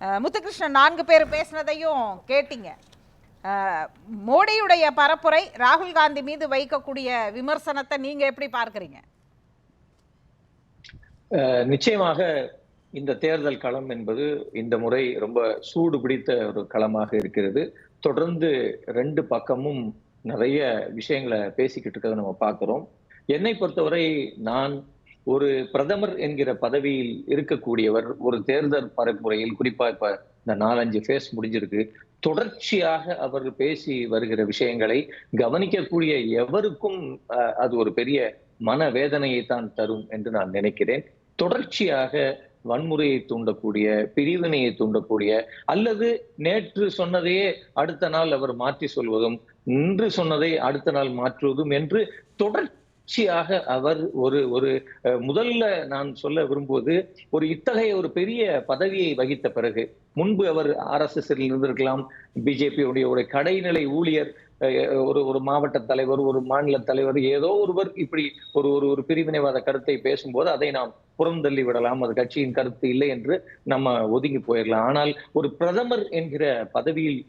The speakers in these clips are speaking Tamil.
முத்துகிருஷ்ணன் நான்கு பேர் பேசினதையும் கேட்டீங்க. மோடியுடைய பரப்புரை ராகுல் காந்தி மீது வைக்கக்கூடிய விமர்சனத்தை நீங்க எப்படி பார்க்கறீங்க? அஹ் நிச்சயமாக இந்த தேர்தல் களம் என்பது இந்த முறை ரொம்ப சூடு பிடித்த ஒரு களமாக இருக்கிறது. தொடர்ந்து ரெண்டு பக்கமும் நிறைய விஷயங்களை பேசிக்கிட்டு இருக்கிறத நம்ம பார்க்குறோம். என்னை பொறுத்தவரை நான் ஒரு பிரதமர் என்கிற பதவியில் இருக்கக்கூடியவர் ஒரு தேர்தல் பரப்புரையில் குறிப்பா இப்ப இந்த நாலஞ்சு ஃபேஸ் முடிஞ்சிருக்கு. தொடர்ச்சியாக அவர் பேசி வருகிற விஷயங்களை கவனிக்கக்கூடிய எவருக்கும் அது ஒரு பெரிய மன வேதனையை தான் தரும் என்று நான் நினைக்கிறேன். தொடர்ச்சியாக வன்முறையை தூண்டக்கூடிய பிரிவினையை தூண்டக்கூடிய அல்லது நேற்று சொன்னதையே அடுத்த நாள் அவர் மாற்றி சொல்வதும் இன்று சொன்னதை அடுத்த நாள் மாற்றுவதும் என்று தொடர்ச்சியாக அவர் ஒரு ஒரு முதல்ல நான் சொல்ல விரும்புவது ஒரு இத்தகைய ஒரு பெரிய பதவியை வகித்த பிறகு முன்பு அவர் ஆர்எஸ்எஸ் இருந்திருக்கலாம் பிஜேபியுடைய ஒரு கடைநிலை ஊழியர் ஒரு ஒரு மாவட்ட தலைவர் ஒரு மாநில தலைவர் ஏதோ ஒருவர் இப்படி ஒரு ஒரு ஒரு பிரிவினைவாத கருத்தை பேசும்போது அதை நாம் புறந்தள்ளி விடலாம் அது கட்சியின் கருத்து இல்லை என்று நம்ம ஒதுங்கி போயிடலாம் ஆனால் ஒரு பிரதமர் என்கிற பதவியில்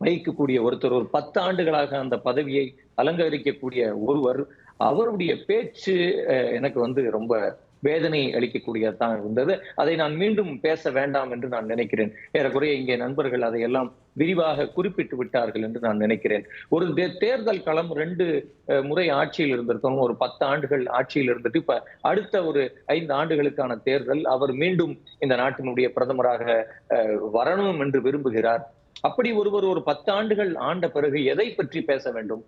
வகிக்கக்கூடிய ஒருத்தர் ஒரு பத்து ஆண்டுகளாக அந்த பதவியை அலங்கரிக்கக்கூடிய ஒருவர் அவருடைய பேச்சு அஹ், எனக்கு வந்து ரொம்ப வேதனை அளிக்கக்கூடியதான் இருந்தது. அதை நான் மீண்டும் பேச வேண்டாம் என்று நான் நினைக்கிறேன். ஏறக்குறைய இங்கே நண்பர்கள் அதையெல்லாம் விரிவாக குறிப்பிட்டு விட்டார்கள் என்று நான் நினைக்கிறேன். ஒரு தே- தேர்தல் களம் ரெண்டு முறை ஆட்சியில் இருந்திருக்கோம் ஒரு பத்து ஆண்டுகள் ஆட்சியில் இருந்துட்டு இப்ப அடுத்த ஒரு ஐந்து ஆண்டுகளுக்கான தேர்தல் அவர் மீண்டும் இந்த நாட்டினுடைய பிரதமராக அஹ், வரணும் என்று விரும்புகிறார். அப்படி ஒருவர் ஒரு பத்து ஆண்டுகள் ஆண்ட பிறகு எதை பற்றி பேச வேண்டும்?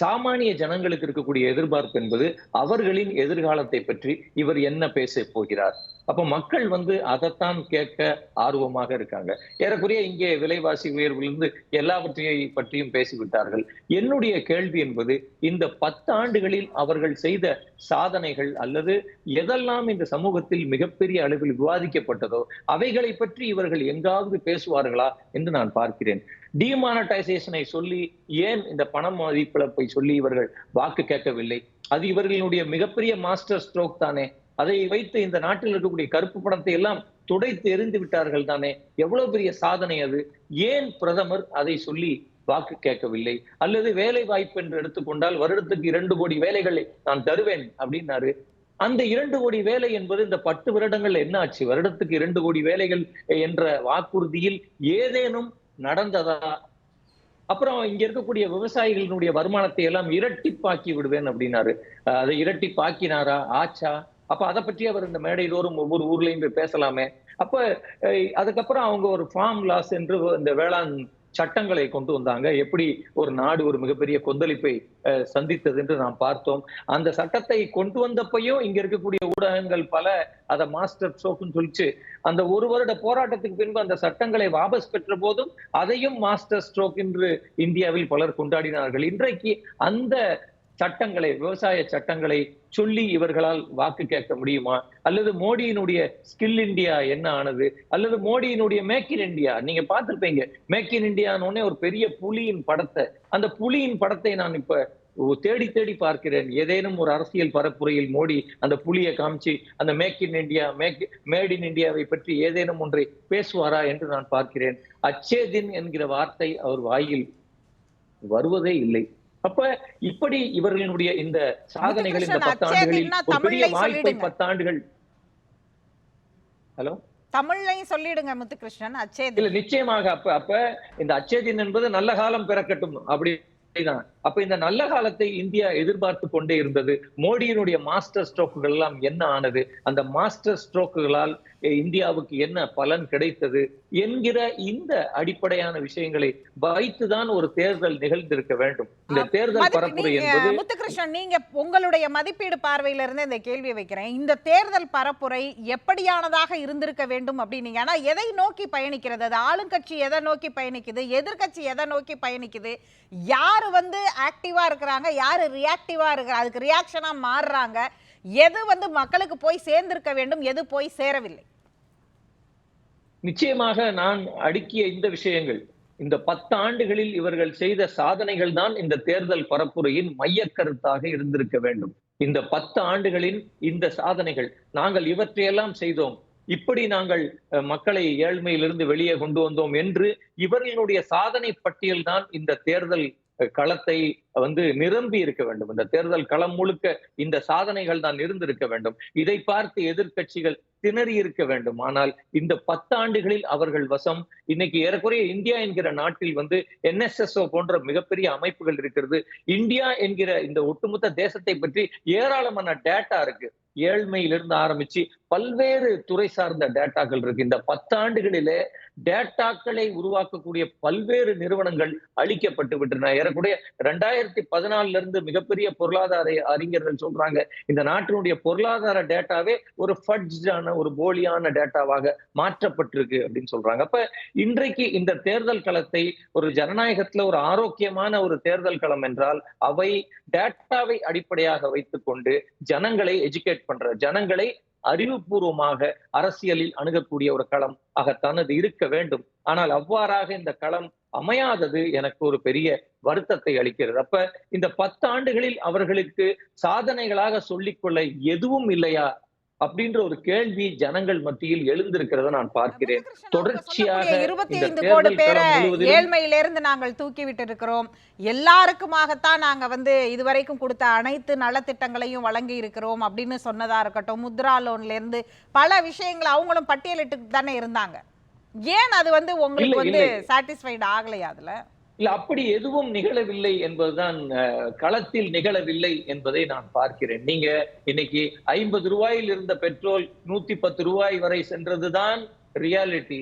சாமானிய ஜனங்களுக்கு இருக்கக்கூடிய எதிர்பார்ப்பு என்பது அவர்களின் எதிர்காலத்தை பற்றி இவர் என்ன பேச போகிறார்? அப்ப மக்கள் வந்து அதைத்தான் கேட்க ஆர்வமாக இருக்காங்க. ஏறக்குறைய இங்கே விலைவாசி உயர்விலிருந்து எல்லாவற்றையை பற்றியும் பேசிவிட்டார்கள். என்னுடைய கேள்வி என்பது இந்த பத்து ஆண்டுகளில் அவர்கள் செய்த சாதனைகள் அல்லது எதெல்லாம் இந்த சமூகத்தில் மிகப்பெரிய அளவில் விவாதிக்கப்பட்டதோ அவைகளை பற்றி இவர்கள் எங்காவது பேசுவார்களா என்று நான் பார்க்கிறேன். டிமானடைசேஷனை சொல்லி ஏன் இந்த பண மதிப்பிழப்பை சொல்லி இவர்கள் வாக்கு கேட்கவில்லை? அது இவர்களுடைய மிகப்பெரிய மாஸ்டர் ஸ்ட்ரோக் தானே. அதை வைத்து இந்த நாட்டில் இருக்கக்கூடிய கருப்பு பணத்தை எல்லாம் துடைத்து எறிந்து விட்டார்கள் தானே. எவ்வளவு பெரிய சாதனை அது. ஏன் பிரதமர் அதை சொல்லி வாக்கு கேட்கவில்லை? அல்லது வேலை வாய்ப்பு என்று எடுத்துக்கொண்டால் வருடத்துக்கு இரண்டு கோடி வேலைகளை நான் தருவேன் அப்படின்னாரு. அந்த இரண்டு கோடி வேலை என்பது இந்த பத்து வருடங்கள் என்ன ஆச்சு? வருடத்துக்கு இரண்டு கோடி வேலைகள் என்ற வாக்குறுதியில் ஏதேனும் நடந்ததா? அப்புறம் இங்க இருக்கக்கூடிய விவசாயிகளினுடைய வருமானத்தை எல்லாம் இரட்டிப்பாக்கி விடுவேன் அப்படின்னாரு. அதை இரட்டிப்பாக்கினாரா? ஆச்சா? அப்ப அதை பற்றி அவர் இந்த மேடை தோறும் ஒவ்வொரு ஊர்லயும் போய் பேசலாமே. அப்ப அஹ் அதுக்கப்புறம் அவங்க ஒரு ஃபார்ம் லாஸ் என்று இந்த வேளாண் சட்டங்களை கொண்டு வந்தாங்க. எப்படி ஒரு நாடு ஒரு மிகப்பெரிய கொந்தளிப்பை சந்தித்தது என்று நாம் பார்த்தோம். அந்த சட்டத்தை கொண்டு வந்தப்பையும் இங்க இருக்கக்கூடிய ஊடகங்கள் பல அதை மாஸ்டர் ஸ்ட்ரோக்னு சொல்லிச்சு. அந்த ஒரு வருட போராட்டத்துக்கு பின்பு அந்த சட்டங்களை வாபஸ் பெற்ற போதும் அதையும் மாஸ்டர் ஸ்ட்ரோக் என்று இந்தியாவில் பலர் கொண்டாடினார்கள். இன்றைக்கு அந்த சட்டங்களை விவசாய சட்டங்களை சொல்லி இவர்களால் வாக்கு கேட்க முடியுமா? அல்லது மோடியினுடைய ஸ்கில் இந்தியா என்ன ஆனது? அல்லது மோடியினுடைய மேக் இன் இந்தியா நீங்க பார்த்திருப்பீங்க. மேக் இன் இந்தியான்னு ஒரு பெரிய புலியின் படத்தை. அந்த புலியின் படத்தை நான் இப்ப தேடி தேடி பார்க்கிறேன். ஏதேனும் ஒரு அரசியல் பரப்புரையில் மோடி அந்த புலியை காமிச்சு அந்த make in India make made in இந்தியாவை பற்றி ஏதேனும் ஒன்றை பேசுவாரா என்று நான் பார்க்கிறேன். அச்சேதின் என்கிற வார்த்தை அவர் வாயில் வருவதே இல்லை. அப்ப இப்படி இவர்களுடைய இந்த சாதனைகள் இந்த முத்துகிருஷ்ணன், பத்து ஆண்டுகளில் அச்சேதின்னா ஒரு பெரிய வாய்ப்பை சொல்லிடுங்க. பத்து ஆண்டுகள் ஹலோ? தமிழ்லையும் சொல்லிடுங்க முத்துகிருஷ்ணன் அச்சேதி. இல்ல நிச்சயமாக அப்ப அப்ப இந்த அச்சேதின் என்பது நல்ல காலம் பிறக்கட்டும் அப்படிதான். அப்ப இந்த நல்ல காலத்தை இந்தியா எதிர்பார்த்து கொண்டே இருந்தது. மோடியினுடைய மாஸ்டர் ஸ்ட்ரோக்குகள் எல்லாம் என்ன ஆனது? அந்த மாஸ்டர் ஸ்ட்ரோக்குகளால் இந்தியாவுக்கு என்ன பலன் கிடைத்தது? என்கிற இந்த அடிப்படையான விஷயங்களை வைத்துதான் ஒரு தேர்தல் நிகழ்ந்திருக்க வேண்டும். இந்த தேர்தல் பரப்புரை என்பது முத்துகிருஷ்ணன் நீங்க உங்களுடைய மதிப்பீடு பார்வையில இருந்து இந்த கேள்வியை வைக்கிறேன். இந்த தேர்தல் பரப்புரை எப்படியானதாக இருந்திருக்க வேண்டும் அப்படின்னீங்க. ஆனா எதை நோக்கி பயணிக்கிறது? அது ஆளுங்கட்சி எதை நோக்கி பயணிக்குது? எதிர்க்கட்சி எதை நோக்கி பயணிக்குது? யாரு வந்து ஆக்டிவாக இருக்கிறாங்க யார் ரியாக்டிவாக இருக்கிற அதுக்கு ரியாக்ஷனாக மாறுறாங்க. எது வந்து மக்களுக்கு போய் சேர்ந்திருக்க வேண்டும் எது போய் சேரவில்லை. நிச்சயமாக நான் அடுக்கிய இந்த விஷயங்கள் இந்த பத்து ஆண்டுகளில் இவர்கள் செய்த சாதனைகள் தான் இந்த தேர்தல் பரப்புரையின் மையக்கருத்தாக இருந்திருக்க வேண்டும். இந்த பத்து ஆண்டுகளின் இந்த சாதனைகள் நாங்கள் இவற்றையெல்லாம் செய்தோம். இப்படி நாங்கள் மக்களை ஏழ்மையிலிருந்து வெளியே கொண்டு வந்தோம் என்று இவர்களுடைய சாதனை பட்டியல் தான் இந்த தேர்தல் களத்தை வந்து நிரம்பி இருக்க வேண்டும். இந்த தேர்தல் களம் முழுக்க இந்த சாதனைகள் தான் இருந்திருக்க வேண்டும். இதை பார்த்து எதிர்கட்சிகள் திணறி இருக்க வேண்டும். ஆனால் இந்த பத்தாண்டுகளில் அவர்கள் வசம் இன்னைக்கு ஏறக்குறைய இந்தியா என்கிற நாட்டில் வந்து என்எஸ்எஸ்ஓ போன்ற மிகப்பெரிய அமைப்புகள் இருக்கிறது. இந்தியா என்கிற இந்த ஒட்டுமொத்த தேசத்தை பற்றி ஏராளமான டேட்டா இருக்கு. ஏழ்மையிலிருந்து ஆரம்பிச்சு பல்வேறு துறை சார்ந்த டேட்டாக்கள் இருக்கு. இந்த பத்தாண்டுகளிலே டேட்டாக்களை உருவாக்கக்கூடிய பல்வேறு நிறுவனங்கள் அழிக்கப்பட்டு விட்டன. ஏறக்கூடிய ரெண்டாயிரத்தி பதினாலுல இருந்து மிகப்பெரிய பொருளாதார அறிஞர்கள் சொல்றாங்க இந்த நாட்டினுடைய பொருளாதார டேட்டாவே ஒரு ஃபட்ஜான ஒரு போலியான டேட்டாவாக மாற்றப்பட்டிருக்கு அப்படின்னு சொல்றாங்க. அப்ப இன்றைக்கு இந்த தேர்தல் களத்தை ஒரு ஜனநாயகத்துல ஒரு ஆரோக்கியமான ஒரு தேர்தல் களம் என்றால் அவை டேட்டாவை அடிப்படையாக வைத்துக்கொண்டு ஜனங்களை எஜுகேட் பண்ற ஜனங்களை அறிவுபூர்வமாக அரசியலில் அணுகக்கூடிய ஒரு களம் ஆகத்தான் அது இருக்க வேண்டும். ஆனால் அவ்வாறாக இந்த களம் அமையாதது எனக்கு ஒரு பெரிய வருத்தத்தை அளிக்கிறது. அப்ப இந்த பத்து ஆண்டுகளில் அவர்களுக்கு சாதனைகளாக சொல்லிக்கொள்ள எதுவும் இல்லையா? அப்படின்ற ஒரு கேள்வி ஜனங்கள் மத்தியில் எழுந்திருக்கிறத நான் பார்க்கிறேன். தொடர்ச்சியாக இருபத்தி ஐந்து கோடி பேரை ஏழ்மையிலிருந்து நாங்கள் தூக்கி விட்டு இருக்கிறோம் எல்லாருக்குமாகத்தான் நாங்க வந்து இதுவரைக்கும் கொடுத்த அனைத்து நலத்திட்டங்களையும் வழங்கி இருக்கிறோம் அப்படின்னு சொன்னதா இருக்கட்டும் முத்ரா லோன்ல இருந்து பல விஷயங்கள் அவங்களும் பட்டியலிட்டு தானே இருந்தாங்க. ஏன் அது வந்து உங்களுக்கு வந்து. சாட்டிஸ்ஃபைடு ஆகலையா அதுல? இல்ல அப்படி எதுவும் நிகழவில்லை என்பதுதான் களத்தில் நிகழவில்லை என்பதை நான் பார்க்கிறேன். நீங்க இன்னைக்கு ஐம்பது ரூபாயில் இருந்த பெட்ரோல் நூத்தி பத்து ரூபாய் வரை சென்றதுதான் ரியாலிட்டி.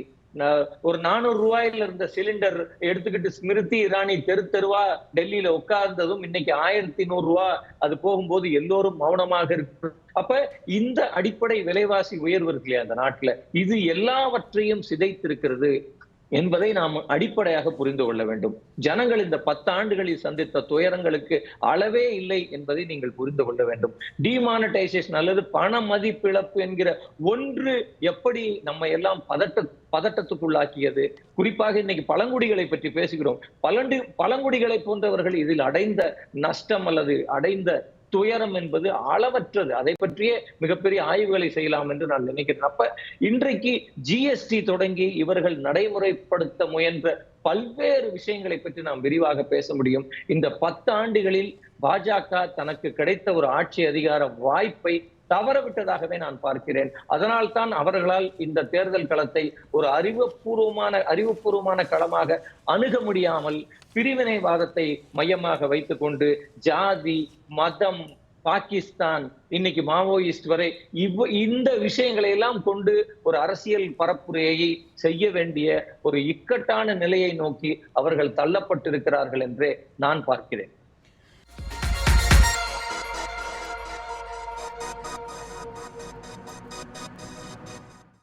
ஒரு நானூறு ரூபாயில இருந்த சிலிண்டர் எடுத்துக்கிட்டு ஸ்மிருதி இராணி தெரு தெருவா டெல்லியில உட்கார்ந்ததும் இன்னைக்கு ஆயிரத்தி நூறு ரூபா அது போகும்போது எல்லோரும் மௌனமாக இருக்கு. அப்ப இந்த அடிப்படை விலைவாசி உயர்வு இருக்கு இல்லையா அந்த நாட்டுல? இது எல்லாவற்றையும் சிதைத்திருக்கிறது. என்பதை நாம் அடிப்படையாக புரிந்து கொள்ள வேண்டும். ஜனங்கள் இந்த பத்து ஆண்டுகளில் சந்தித்த துயரங்களுக்கு அளவே இல்லை என்பதை நீங்கள் புரிந்து கொள்ள வேண்டும். டிமானடைசேஷன் அல்லது பண மதிப்பிழப்பு என்கிற ஒன்று எப்படி நம்ம எல்லாம் பதட்ட பதட்டத்துக்குள்ளாக்கியது? குறிப்பாக இன்னைக்கு பழங்குடிகளை பற்றி பேசுகிறோம். பலண்டு பழங்குடிகளை போன்றவர்கள் இதில் அடைந்த நஷ்டம் அல்லது அடைந்த துயரம் என்பது அளவற்றது. அதை பற்றிய மிகப்பெரிய ஆய்வுகளை செய்யலாம் என்று நான் நினைக்கிறேன். அப்ப இன்றைக்கு ஜிஎஸ்டி தொடங்கி இவர்கள் நடைமுறைப்படுத்த முயன்ற பல்வேறு விஷயங்களை பற்றி நாம் விரிவாக பேச முடியும். இந்த பத்து ஆண்டுகளில் பாஜக தனக்கு கிடைத்த ஒரு ஆட்சி அதிகார வாய்ப்பை தவறவிட்டதாகவே நான் பார்க்கிறேன். அதனால் தான் அவர்களால் இந்த தேர்தல் களத்தை ஒரு அறிவுபூர்வமான அறிவுபூர்வமான களமாக அணுக முடியாமல் பிரிவினைவாதத்தை மையமாக வைத்துக்கொண்டு ஜாதி மதம் பாகிஸ்தான் இன்னைக்கு மாவோயிஸ்ட் வரை இவ் இந்த விஷயங்களை எல்லாம் கொண்டு ஒரு அரசியல் பரப்புரையை செய்ய வேண்டிய ஒரு இக்கட்டான நிலையை நோக்கி அவர்கள் தள்ளப்பட்டிருக்கிறார்கள் என்றே நான் பார்க்கிறேன்.